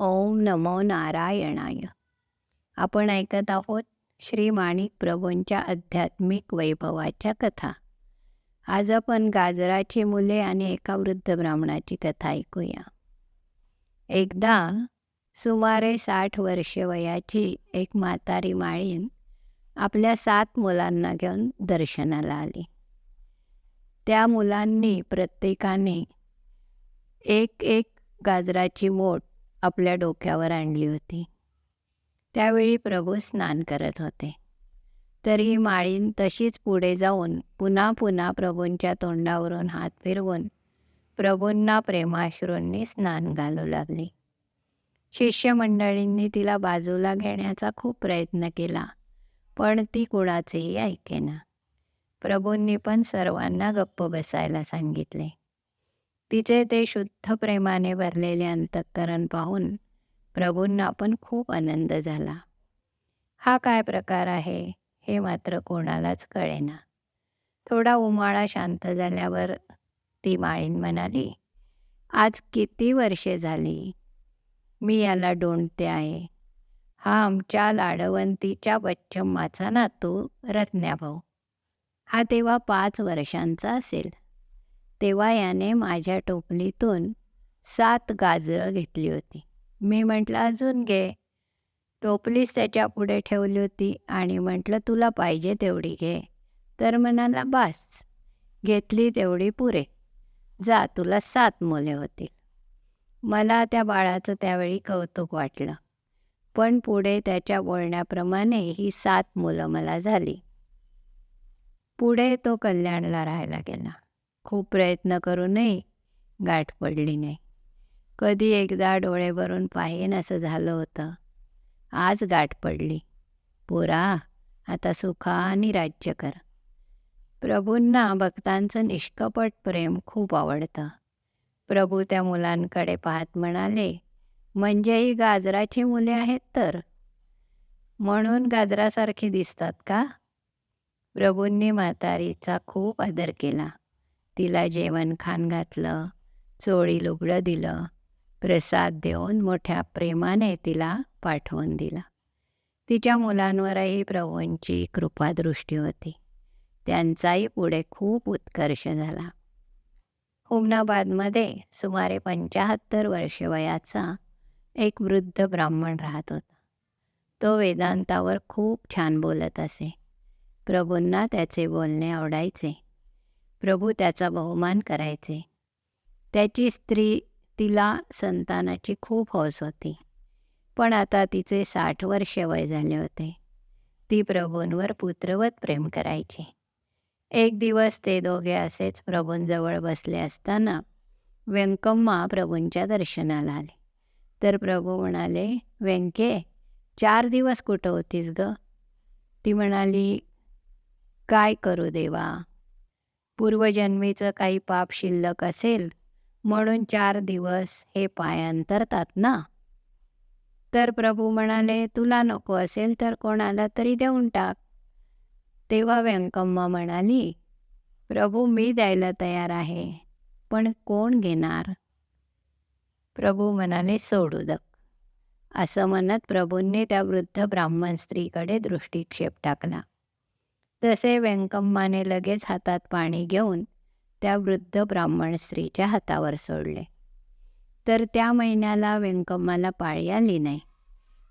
ओम नमो नारायणाय. आपण ऐकत आहोत श्री माणिक प्रभूंच्या आध्यात्मिक वैभवाच्या कथा. आज आपण गाजराची मुले आणि एका वृद्ध ब्राह्मणाची कथा ऐकूया. एकदा सुमारे साठ वर्षे वयाची एक म्हातारी माळीन आपल्या सात मुलांना घेऊन दर्शनाला आली. त्या मुलांनी प्रत्येकाने एक एक गाजराची मोठ आपल्या डोक्यावर आणली होती. त्यावेळी प्रभू स्नान करत होते. तरी माळीन तशीच पुढे जाऊन पुन्हा पुन्हा प्रभूंच्या तोंडावरून हात फिरवून प्रभूंना प्रेमाश्रूंनी स्नान घालू लागली. शिष्यमंडळींनी तिला बाजूला घेण्याचा खूप प्रयत्न केला पण ती कुणाचेही ऐकेना. प्रभूंनी पण सर्वांना गप्प बसायला सांगितले. तिचे ते शुद्ध प्रेमाने भरलेले अंतःकरण पाहून प्रभूंना पण खूप आनंद झाला. हा काय प्रकार आहे हे मात्र कोणालाच कळेना. थोडा उमाळा शांत झाल्यावर ती माळीन म्हणाली आज किती वर्षे झाली? मी याला डोंडते आहे. हा आमच्या लाडवंतीच्या बच्चम्माचा नातू रत्न्याभाऊ. हा तेव्हा पाच वर्षांचा असेल. तेव्हा याने माझ्या टोपलीतून सात गाजरं घेतली होती. मी म्हटलं अजून घे. टोपलीच त्याच्या पुढे ठेवली होती आणि म्हटलं तुला पाहिजे तेवढी घे. तर म्हणाला बास घेतली तेवढी पुरे. जा तुला सात मुले होतील. मला त्या बाळाचं त्यावेळी कौतुक वाटलं. पण पुढे त्याच्या बोलण्याप्रमाणे ही सात मुलं मला झाली. पुढे तो कल्याणला राहायला गेला. खूप प्रयत्न करूनही गाठ पडली नाही. कधी एकदा डोळे भरून पाहिन असं झालं होतं. आज गाठ पडली. पुरा आता सुखाने राज्य कर. प्रभूंना भक्तांचं निष्कपट प्रेम खूप आवडतं. प्रभू त्या मुलांकडे पाहत म्हणाले म्हणजे ही गाजराची मुले आहेत तर? म्हणून गाजरासारखी दिसतात का? प्रभूंनी म्हातारीचा खूप आदर केला. तिला जेवण खाण घातलं चोळी लुगडं दिलं प्रसाद देऊन मोठ्या प्रेमाने तिला पाठवून दिला. तिच्या मुलांवरही प्रभूंची कृपादृष्टी होती. त्यांचाही पुढे खूप उत्कर्ष झाला. हुमनाबादमध्ये सुमारे पंचाहत्तर वर्षे वयाचा एक वृद्ध ब्राह्मण राहत होता. तो वेदांतावर खूप छान बोलत असे. प्रभूंना त्याचे बोलणे आवडायचे. प्रभू त्याचा बहुमान करायचे. त्याची स्त्री तिला संतानाची खूप हौस होती. पण आता तिचे साठ वर्षे वय झाले होते. ती प्रभूंवर पुत्रवत प्रेम करायची. एक दिवस ते दोघे असेच प्रभूंजवळ बसले असताना व्यंकम्मा प्रभूंच्या दर्शनाला आले. तर प्रभू म्हणाले व्यंके चार दिवस कुठं होतीस ग? ती म्हणाली काय करू देवा? पूर्वजन्मीचं काही पाप शिल्लक असेल म्हणून चार दिवस हे पाय अंतरतात ना? तर प्रभू म्हणाले तुला नको असेल तर कोणाला तरी देऊन टाक. तेव्हा व्यंकम्मा म्हणाली प्रभू मी द्यायला तयार आहे पण कोण घेणार? प्रभू म्हणाले सोडू दक असं म्हणत प्रभूंनी त्या वृद्ध ब्राह्मण स्त्रीकडे दृष्टिक्षेप टाकला. तसे व्यंकम्माने लगेच हातात पाणी घेऊन त्या वृद्ध ब्राह्मण स्त्रीच्या हातावर सोडले. तर त्या महिन्याला व्यंकम्माला पाळी आली नाही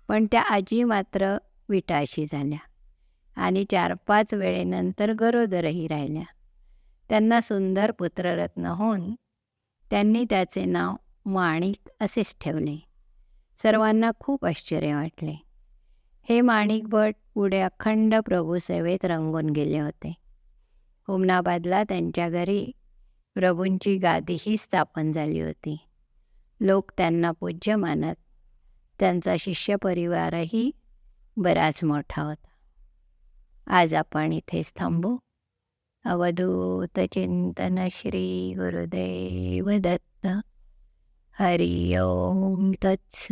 पण त्या आजी मात्र विटाशी झाल्या आणि चार पाच वेळेनंतर गरोदरही राहिल्या. त्यांना सुंदर पुत्ररत्न होऊन त्यांनी त्याचे नाव माणिक असेच ठेवले. सर्वांना खूप आश्चर्य वाटले. हे माणिक भट पुढे अखंड प्रभूसेवेत रंगून गेले होते. हुमनाबादला त्यांच्या घरी प्रभूंची गादीही स्थापन झाली होती. लोक त्यांना पूज्य मानत त्यांचा शिष्य परिवारही बराच मोठा होता. आज आपण इथेच थांबू. अवधूत चिंतन श्री गुरुदेव दत्त. हरि ओम तत्स.